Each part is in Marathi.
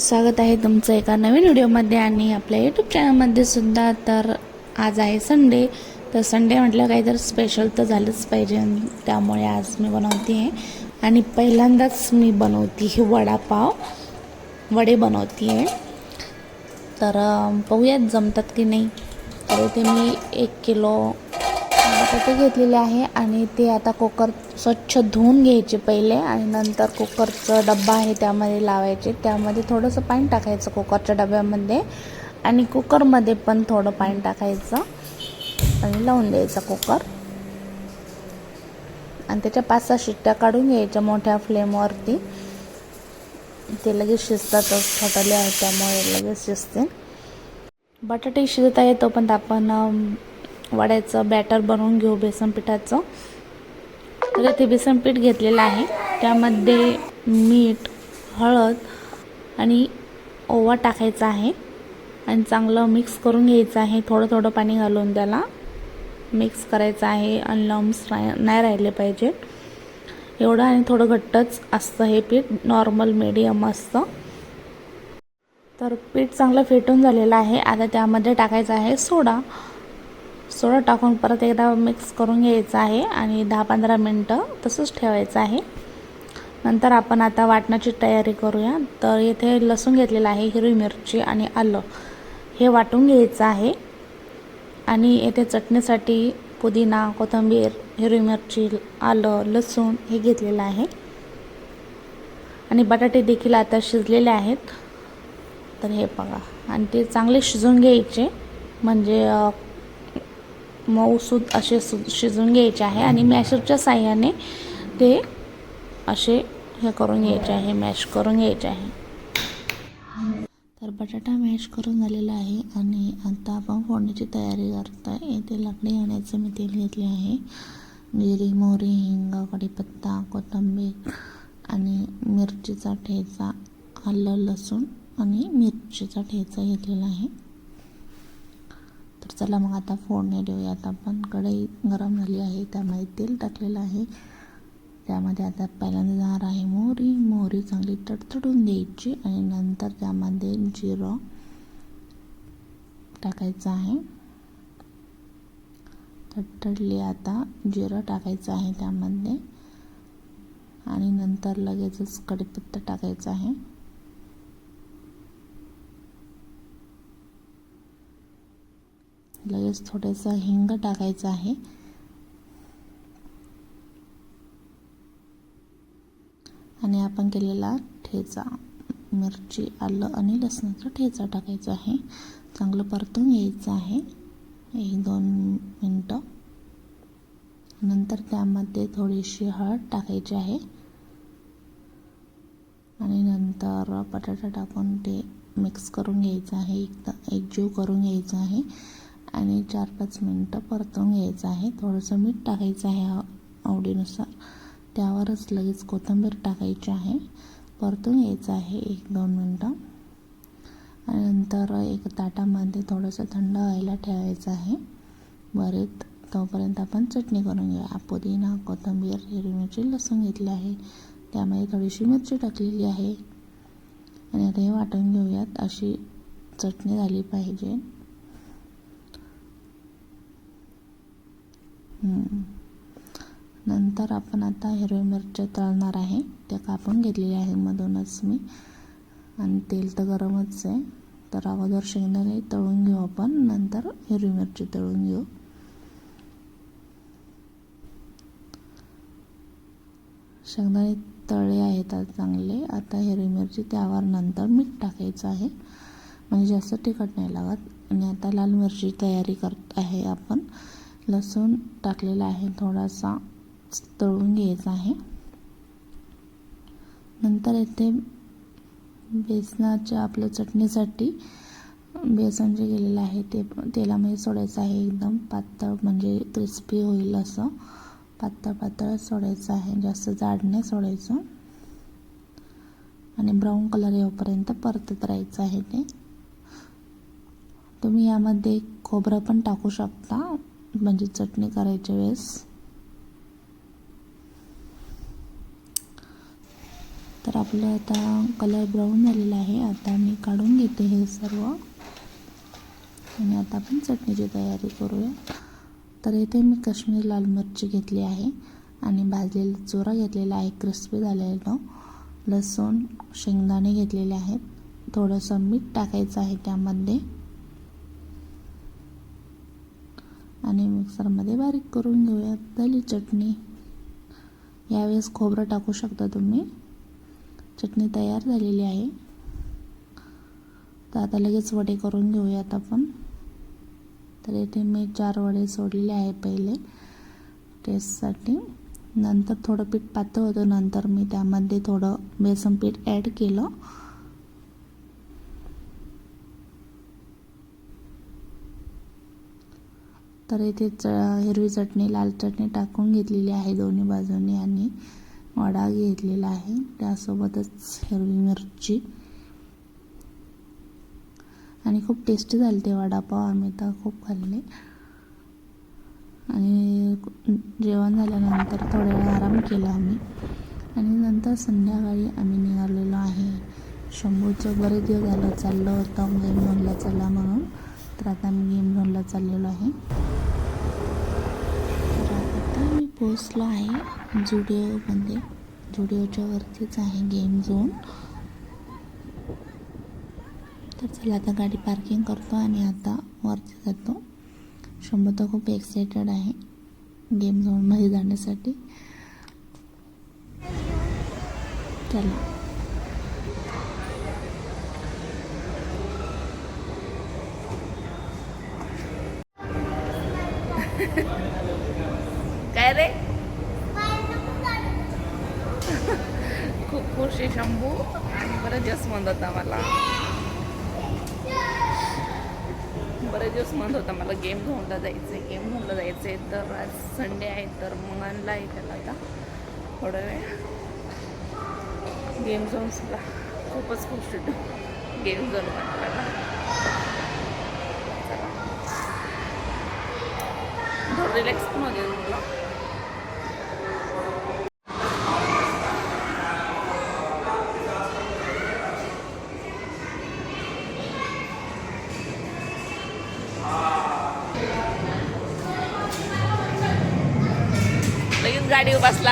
स्वागत आहे तुमचं एका नवीन व्हिडिओमध्ये आणि आपल्या यूट्यूब चॅनलमध्ये सुद्धा. तर आज आहे संडे तर संडे म्हटलं काहीतरी स्पेशल तर झालंच पाहिजे त्यामुळे आज मी बनवते. आहे आणि पहिल्यांदाच मी बनवते ही वडापाव. वडे बनवते. आहे तर पाहूयात बघूयात जमतात की नाही. तर ते मी एक किलो बटाटे घेतलेले आहे आणि ते आता कुकर स्वच्छ धुवून घ्यायचे पहिले आणि नंतर कुकरचं डब्बा आहे त्यामध्ये लावायचे. त्यामध्ये थोडंसं पाणी टाकायचं कुकरच्या डब्यामध्ये आणि कुकरमध्ये पण थोडं पाणी टाकायचं आणि लावून द्यायचा कुकर. आणि त्याच्या पाच सहा शिट्ट्या काढून घ्यायच्या मोठ्या फ्लेमवरती. ते लगेच शिजतातच फटले आहे त्यामुळे लगेच शिजते बटाटे शिजत आहे तोपर्यंत आपण वड्याचं बॅटर बनवून घेऊ बेसन पिठाचं. तर इथे बेसन पीठ घेतलेलं आहे. त्यामध्ये मीठ हळद आणि ओवा टाकायचा आहे. आणि चांगलं मिक्स करून घ्यायचं आहे. थोडं थोडं पाणी घालून त्याला मिक्स करायचं आहे. आणि लम्स नाही राहिले पाहिजे एवढं आणि थोडं घट्टच असतं हे पीठ. नॉर्मल मीडियम असतं. तर पीठ चांगलं फेटून झालेलं आहे. आता त्यामध्ये टाकायचं आहे सोडा. सोडा टाकून परत एकदा मिक्स करून घ्यायचं आहे आणि दहा पंधरा मिनटं तसंच ठेवायचं आहे. नंतर आपण आता वाटणाची तयारी करूया. तर इथे लसूण घेतलेलं आहे हिरवी मिरची आणि आलं. हे वाटून घ्यायचं आहे. आणि येथे चटणीसाठी पुदिना कोथिंबीर हिरवी मिरची आलं लसूण हे घेतलेलं आहे. आणि बटाटे देखील आता शिजलेले आहेत. तर हे बघा. आणि ते चांगले शिजून घ्यायचे. म्हणजे मऊसूद असे सु शिजून घ्यायचे आहे आणि मॅशरच्या साह्याने ते असे हे करून घ्यायचे आहे मॅश करून घ्यायचे आहे. तर बटाटा मॅश करून झालेला आहे आणि आता आपण फोडणीची तयारी करतो आहे येथे लाकडी आणायचं मी तेल घेतले आहे. जिरी मोहरी हिंग कढीपत्ता कोथिंबीर आणि मिरचीचा ठेचा आलं लसूण आणि मिरचीचा ठेचा घेतलेला आहे. तर चला मग आता फोडणी देऊयात. आपण कढई गरम झाली आहे त्यामध्ये तेल टाकलेलं आहे. त्यामध्ये आता पहिल्यांदा जाणार आहे मोहरी. मोहरी चांगली तडतडून द्यायची आणि नंतर त्यामध्ये जिरं टाकायचं आहे. तडतडली आता जिरं टाकायचं आहे त्यामध्ये. आणि नंतर लगेचच कढीपत्ता टाकायचा आहे. लगेच थोडंसं हिंग टाकायचं आहे. आणि आपण केलेला ठेचा मिरची आलं आणि लसणाचा ठेचा टाकायचा आहे. चांगलं परतून घ्यायचं आहे. एक दोन मिनटं. नंतर त्यामध्ये थोडीशी हळद टाकायची आहे. आणि नंतर बटाटा टाकून ते मिक्स करून घ्यायचं आहे. एकदा एकजीव करून घ्यायचं आहे. आणि चार पाच मिनटं परतून घ्यायचं आहे. थोडंसं मीठ टाकायचं आहे आवडीनुसार. त्यावरच लगेच कोथिंबीर टाकायची आहे. परतून घ्यायचं आहे एक दोन मिनटं. आणि नंतर एक ताटामध्ये थोडंसं थंड व्हायला ठेवायचं आहे. बरेच तोपर्यंत आपण चटणी करून घेऊया. पुदिना कोथिंबीर हिरवी मिरची लसूण घेतली आहे. त्यामध्ये थोडीशी मिरची टाकलेली आहे. आणि आता हे वाटून घेऊयात. अशी चटणी झाली पाहिजे. नंतर आपण आता हिरवी मिरच्या तळणार आहे. त्या कापून घेतलेल्या आहे मधूनच मी. आणि तेल तर गरमच आहे. तर अगोदर शेंगदाणे तळून घेऊ आपण. नंतर हिरवी मिरची तळून घेऊ. शेंगदाणे तळे आहेत आज चांगले. आता हिरवी मिरची त्यावर नंतर मीठ टाकायचं आहे. म्हणजे जास्त तिखट नाही लागत. आणि आता लाल मिरची तयारी करत आहे आपण. लसूण टाकलेला आहे. थोडासा तळून घ्यायचा आहे. नंतर येथे बेसनाच्या आपल्या चटणीसाठी बेसन जे गेलेलं आहे ते तेलामध्ये सोडायचं आहे एकदम. पातळ म्हणजे क्रिस्पी होईल असं. पातळ पातळ सोडायचं आहे. जास्त जाड नाही सोडायचं. आणि ब्राऊन कलर येऊपर्यंत परतत राहायचं आहे ते. तुम्ही यामध्ये खोबरं पण टाकू शकता. म्हणजे चटणी करायच्या वेळेस. तर आपलं आता कलर ब्राऊन झालेला आहे. आता मी काढून घेते हे सर्व. आणि आता आपण चटणीची तयारी करूया. तर इथे मी काश्मीर लाल मिरची घेतली आहे. आणि भाजलेला चोरा घेतलेला आहे. क्रिस्पी झालेला लसूण शेंगदाणे घेतलेले आहेत. थोडंसं मीठ टाकायचं आहे त्यामध्ये. आणि मिक्सरमध्ये बारीक करून घेऊयात झाली चटणी. यावेळेस खोबरं टाकू शकता तुम्ही. चटणी तयार झालेली आहे. तर आता लगेच वडे करून घेऊयात आपण. तर इथे मी चार वडे सोडलेले आहे पहिले टेस्टसाठी नंतर थोडं पीठ पातळ होतं नंतर मी त्यामध्ये थोडं बेसन पीठ ॲड केलं. तर इथे च हिरवी चटणी लाल चटणी टाकून घेतलेली आहे दोन्ही बाजूनी आणि वडा घेतलेला आहे. त्यासोबतच हिरवी मिरची. आणि खूप टेस्टी झाले ते वडापाव. आम्ही तर खूप खाल्ले. आणि जेवण झाल्यानंतर थोड्या वेळ आराम केला आम्ही. आणि नंतर संध्याकाळी आम्ही निघालेलो आहे. शंभूचं बरेच दिवस झालं चाललं होतं. गेम चला म्हणून तर आता मी गेम झोनला चाललेलो आहे. तर आता मी पोचलो आहे जुडिओमध्ये. जुडिओच्या वरतीच आहे गेम झोन. तर चला आता गाडी पार्किंग करतो आणि आता वरती जातो. शंभर तर खूप एक्सायटेड आहे गेम झोनमध्ये जाण्यासाठी. चला. खूप खुश आहे शंभू. आणि बरेच दिवस म्हणत होता मला बरेच दिवस म्हणत होता मला गेम झोनला जायचं आहे गेम झोनला जायचं आहे तर आज संडे आहे तर मग आणला आहे त्याला आता. थोडा वेळ. गेम झोन्सला खूपच खुश होतो गेम झोन म्हटलं थोडं रिलॅक्स पण होते तुला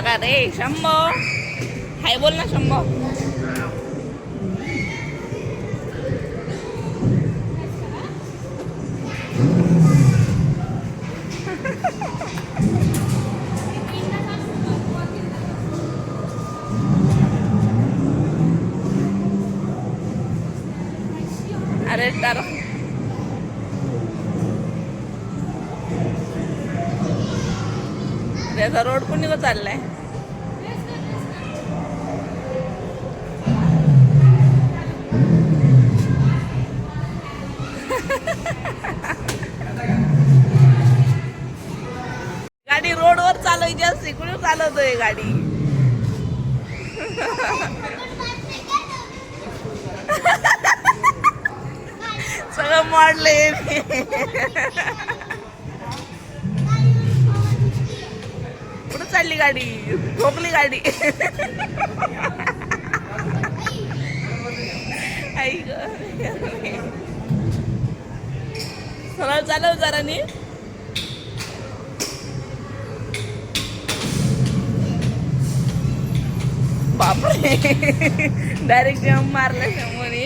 का रे शंभो. हाय बोल ना शंभो. त्याचा रोड कुणी को चाललाय? गाडी रोडवर चालवायची असते कुणी चालवतोय गाडी? सगळं मोडले चालली गाडी. ठोकली गाडी. आई सरळ चालव हो जरा नी बापरे. डायरेक्ट जेव्हा मारलं समोरी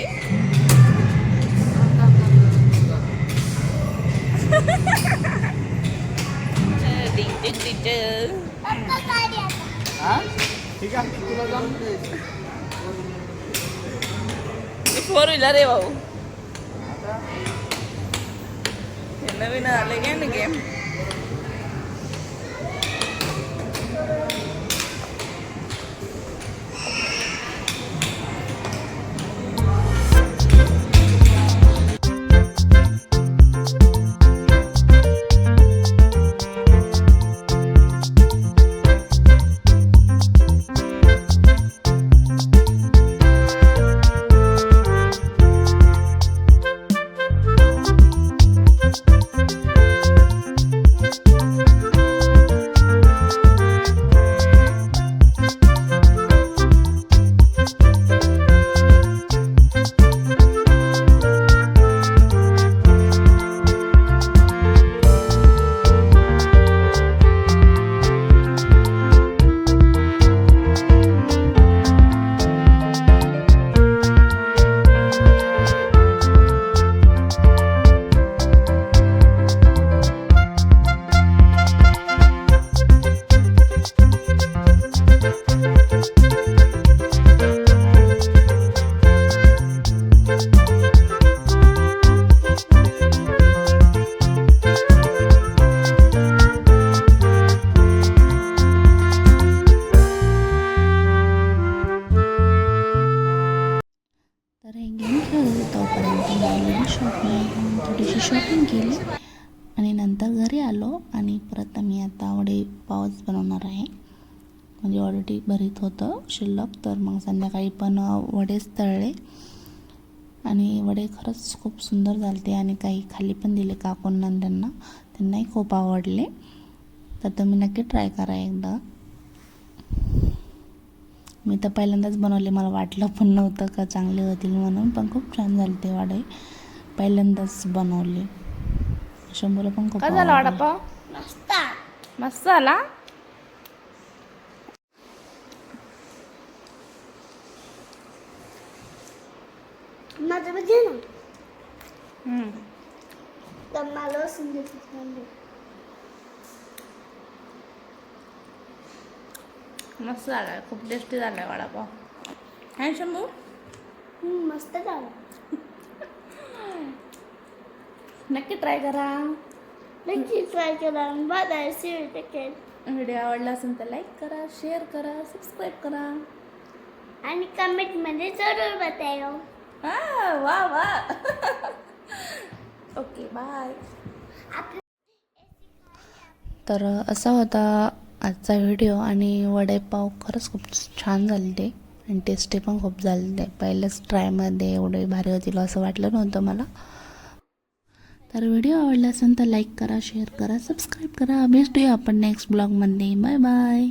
डिंग आहे तुला जाऊन फोर व्हीलर आहे भाऊ हे नवीन आले बनवणार आहे. म्हणजे ऑलरेडी भरीत होतं शिल्लक तर मग संध्याकाळी पण वडेच तळले. आणि वडे खरंच खूप सुंदर झालते आणि काही खाली पण दिले काकूंना त्यांना त्यांनाही खूप आवडले. तर तुम्ही नक्की ट्राय करा एकदा. मी तर पहिल्यांदाच बनवले मला वाटलं पण नव्हतं का चांगले होतील म्हणून पण खूप छान झाले ते वडे. पहिल्यांदाच बनवले. शंभूला पण खूप झालं. वडापाव? मस्त. मस्त आला माझं म्हणजे ना हम्म. तर मला समजत मस्त झालाय खूप टेस्टी झालाय वडापाव हाय शंभू? मस्त झालं. नक्की ट्राय करा. नक्की ट्राय करा. शिव टिकेल व्हिडिओ आवडला असेल तर लाईक करा शेअर करा सबस्क्राईब करा. आणि कमेंटमध्ये जरूर बतायो वा वा. ओके बाय तर असा होता आजचा व्हिडिओ आणि वडेपाव खरंच खूप छान झालेले आणि टेस्टी पण खूप झाले ते पहिल्याच ट्रायमध्ये एवढे भारी होतील असं वाटलं नव्हतं मला. तर व्हिडिओ आवडला असेल तर लाईक करा शेअर करा सबस्क्राईब करा. भेटूया आपण नेक्स्ट ब्लॉगमध्ये बाय बाय